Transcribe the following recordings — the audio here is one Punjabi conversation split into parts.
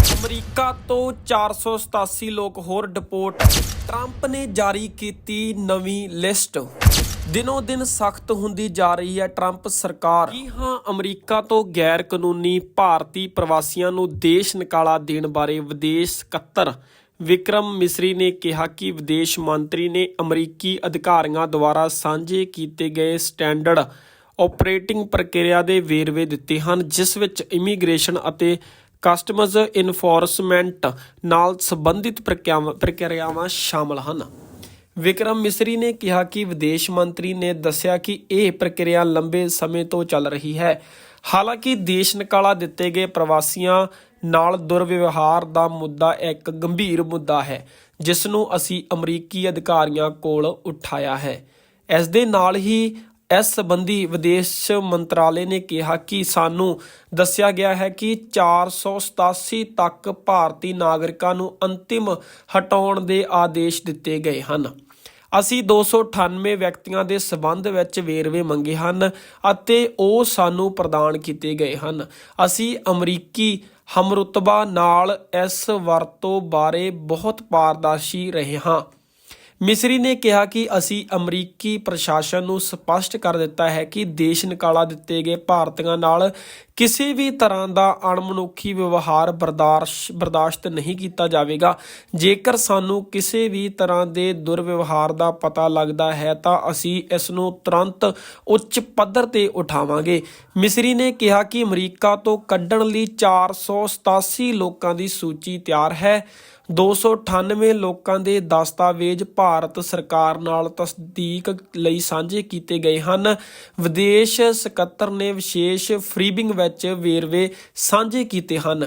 ਅਮਰੀਕਾ ਤੋਂ 487 ਲੋਕ ਹੋਰ ਡਿਪੋਰਟ। ਟਰੰਪ ਨੇ ਜਾਰੀ ਕੀਤੀ ਨਵੀਂ ਲਿਸਟ। ਦਿਨੋ ਦਿਨ ਸਖਤ ਹੁੰਦੀ ਜਾ ਰਹੀ ਹੈ ਟਰੰਪ ਸਰਕਾਰ। ਕੀ ਹਾਂ, ਅਮਰੀਕਾ ਤੋਂ ਗੈਰ ਕਾਨੂੰਨੀ ਭਾਰਤੀ ਪ੍ਰਵਾਸੀਆਂ ਨੂੰ ਦੇਸ਼ ਨਿਕਾਲਾ ਦੇਣ ਬਾਰੇ ਵਿਦੇਸ਼ ਸਕੱਤਰ ਵਿਕਰਮ ਮਿਸਰੀ ਨੇ ਕਿਹਾ ਕਿ ਵਿਦੇਸ਼ ਮੰਤਰੀ ਨੇ ਅਮਰੀਕੀ ਅਧਿਕਾਰੀਆਂ ਦੁਆਰਾ ਸਾਂਝੇ ਕੀਤੇ ਗਏ ਸਟੈਂਡਰਡ ਆਪਰੇਟਿੰਗ ਪ੍ਰਕਿਰਿਆ ਦੇ ਵੇਰਵੇ ਦਿੱਤੇ ਹਨ, ਜਿਸ ਵਿੱਚ ਇਮੀਗ੍ਰੇਸ਼ਨ ਅਤੇ ਕਸਟਮਜ਼ ਇਨਫੋਰਸਮੈਂਟ ਨਾਲ ਸੰਬੰਧਿਤ ਪ੍ਰਕਿਰਿਆਵਾਂ ਪ੍ਰਕਿਰਿਆਵਾਂ ਸ਼ਾਮਲ ਹਨ। ਵਿਕਰਮ ਮਿਸਰੀ ਨੇ ਕਿਹਾ ਕਿ ਵਿਦੇਸ਼ ਮੰਤਰੀ ਨੇ ਦੱਸਿਆ ਕਿ ਇਹ ਪ੍ਰਕਿਰਿਆ ਲੰਬੇ ਸਮੇਂ ਤੋਂ ਚੱਲ ਰਹੀ ਹੈ। ਹਾਲਾਂਕਿ ਦੇਸ਼ ਨਿਕਾਲਾ ਦਿੱਤੇ ਗਏ ਪ੍ਰਵਾਸੀਆਂ ਨਾਲ ਦੁਰਵਿਵਹਾਰ ਦਾ ਮੁੱਦਾ ਇੱਕ ਗੰਭੀਰ ਮੁੱਦਾ ਹੈ ਜਿਸ ਨੂੰ ਅਸੀਂ ਅਮਰੀਕੀ ਅਧਿਕਾਰੀਆਂ ਕੋਲ ਉਠਾਇਆ ਹੈ। ਇਸ ਦੇ ਨਾਲ ਹੀ ਇਸ ਸੰਬੰਧੀ ਵਿਦੇਸ਼ ਮੰਤਰਾਲੇ ਨੇ ਕਿਹਾ ਕਿ ਸਾਨੂੰ ਦੱਸਿਆ ਗਿਆ ਹੈ ਕਿ 487 ਤੱਕ ਭਾਰਤੀ ਨਾਗਰਿਕਾਂ ਨੂੰ ਅੰਤਿਮ ਹਟਾਉਣ ਦੇ ਆਦੇਸ਼ ਦਿੱਤੇ ਗਏ ਹਨ। ਅਸੀਂ 298 ਵਿਅਕਤੀਆਂ ਦੇ ਸਬੰਧ ਵਿੱਚ ਵੇਰਵੇ ਮੰਗੇ ਹਨ ਅਤੇ ਉਹ ਸਾਨੂੰ ਪ੍ਰਦਾਨ ਕੀਤੇ ਗਏ ਹਨ। ਅਸੀਂ ਅਮਰੀਕੀ ਹਮਰੁਤਬਾ ਨਾਲ ਇਸ ਵਰਤੋਂ ਬਾਰੇ ਬਹੁਤ ਪਾਰਦਰਸ਼ੀ ਰਹੇ ਹਾਂ। ਮਿਸਰੀ ਨੇ ਕਿਹਾ ਕਿ ਅਸੀਂ ਅਮਰੀਕੀ ਪ੍ਰਸ਼ਾਸਨ ਨੂੰ ਸਪਸ਼ਟ ਕਰ ਦਿੱਤਾ ਹੈ ਕਿ ਦੇਸ਼ ਨਿਕਾਲਾ ਦਿੱਤੇ ਗਏ ਭਾਰਤੀਆਂ ਨਾਲ ਕਿਸੇ ਵੀ ਤਰ੍ਹਾਂ ਦਾ ਅਣਮਨੁੱਖੀ ਵਿਵਹਾਰ ਬਰਦਾਸ਼ਤ ਬਰਦਾਸ਼ਤ ਨਹੀਂ ਕੀਤਾ ਜਾਵੇਗਾ। ਜੇਕਰ ਸਾਨੂੰ ਕਿਸੇ ਵੀ ਤਰ੍ਹਾਂ ਦੇ ਦੁਰਵਿਵਹਾਰ ਦਾ ਪਤਾ ਲੱਗਦਾ ਹੈ ਤਾਂ ਅਸੀਂ ਇਸ ਨੂੰ ਤੁਰੰਤ ਉੱਚ ਪੱਧਰ ਤੇ ਉਠਾਵਾਂਗੇ। ਮਿਸਰੀ ਨੇ ਕਿਹਾ ਕਿ ਅਮਰੀਕਾ ਤੋਂ ਕੱਢਣ ਲਈ 487 ਲੋਕਾਂ ਦੀ ਸੂਚੀ ਤਿਆਰ ਹੈ। 298 ਲੋਕਾਂ ਦੇ ਦਸਤਾਵੇਜ਼ ਭਾਰਤ ਸਰਕਾਰ ਨਾਲ ਤਸਦੀਕ ਲਈ ਸਾਂਝੇ ਕੀਤੇ ਗਏ ਹਨ। ਵਿਦੇਸ਼ ਸਕੱਤਰ ਨੇ ਵਿਸ਼ੇਸ਼ ਫਰੀਬਿੰਗ ਵਿੱਚ ਵੇਰਵੇ ਸਾਂਝੇ ਕੀਤੇ ਹਨ।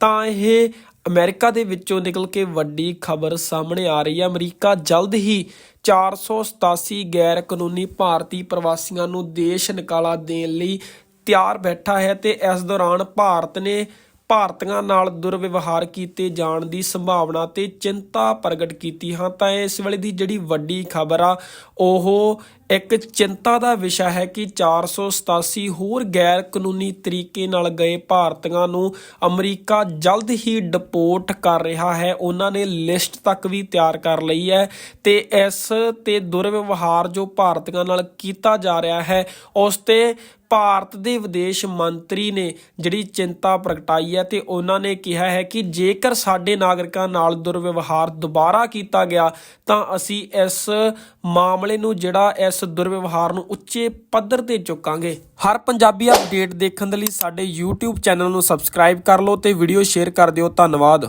ਤਾਂ ਇਹ ਅਮਰੀਕਾ ਦੇ ਵਿੱਚੋਂ ਨਿਕਲ ਕੇ ਵੱਡੀ ਖਬਰ ਸਾਹਮਣੇ ਆ ਰਹੀ ਹੈ। ਅਮਰੀਕਾ ਜਲਦ ਹੀ 487 ਗੈਰ ਕਾਨੂੰਨੀ ਭਾਰਤੀ ਪ੍ਰਵਾਸੀਆਂ ਨੂੰ ਦੇਸ਼ ਨਿਕਾਲਾ ਦੇਣ ਲਈ ਤਿਆਰ ਬੈਠਾ ਹੈ ਤੇ ਇਸ ਦੌਰਾਨ ਭਾਰਤ ਨੇ ਭਾਰਤੀਆਂ ਨਾਲ ਦੁਰਵਿਵਹਾਰ ਕੀਤੇ ਜਾਣ ਦੀ ਸੰਭਾਵਨਾ ਤੇ ਚਿੰਤਾ ਪ੍ਰਗਟ ਕੀਤੀ ਹਾਂ, ਤਾਂ ਇਸ ਵੇਲੇ ਦੀ ਜਿਹੜੀ ਵੱਡੀ ਖਬਰ ਆ, ਉਹ ਇੱਕ ਚਿੰਤਾ ਦਾ ਵਿਸ਼ਾ ਹੈ ਕਿ 487 ਹੋਰ ਗੈਰ ਕਾਨੂੰਨੀ ਤਰੀਕੇ ਨਾਲ ਗਏ ਭਾਰਤੀਆਂ ਨੂੰ ਅਮਰੀਕਾ ਜਲਦ ਹੀ ਡਿਪੋਰਟ ਕਰ ਰਿਹਾ ਹੈ। ਉਹਨਾਂ ਨੇ ਲਿਸਟ ਤੱਕ ਵੀ ਤਿਆਰ ਕਰ ਲਈ ਹੈ ਤੇ ਇਸ ਤੇ ਦੁਰਵਿਵਹਾਰ ਜੋ ਭਾਰਤੀਆਂ ਨਾਲ ਕੀਤਾ ਜਾ ਰਿਹਾ ਹੈ, ਉਸ ਤੇ ਭਾਰਤ ਦੇ ਵਿਦੇਸ਼ ਮੰਤਰੀ ਨੇ ਜਿਹੜੀ ਚਿੰਤਾ ਪ੍ਰਗਟਾਈ ਹੈ ਤੇ ਉਹਨਾਂ ਨੇ ਕਿਹਾ ਹੈ ਕਿ ਜੇਕਰ ਸਾਡੇ ਨਾਗਰਿਕਾਂ ਨਾਲ ਦੁਰਵਿਵਹਾਰ ਦੁਬਾਰਾ ਕੀਤਾ ਗਿਆ ਤਾਂ ਅਸੀਂ ਇਸ ਮਾਮਲੇ ਨੂੰ ਜਿਹੜਾ ਇਸ ਇਸ ਦੁਰਵਿਵਹਾਰ ਨੂੰ ਉੱਚੇ ਪੱਧਰ ਤੇ ਚੁੱਕਾਂਗੇ। ਹਰ ਪੰਜਾਬੀ ਅਪਡੇਟ ਦੇਖਣ ਦੇ ਲਈ ਸਾਡੇ YouTube ਚੈਨਲ ਨੂੰ ਸਬਸਕ੍ਰਾਈਬ ਕਰ ਲਓ ਤੇ ਵੀਡੀਓ ਸ਼ੇਅਰ ਕਰ ਦਿਓ। ਧੰਨਵਾਦ।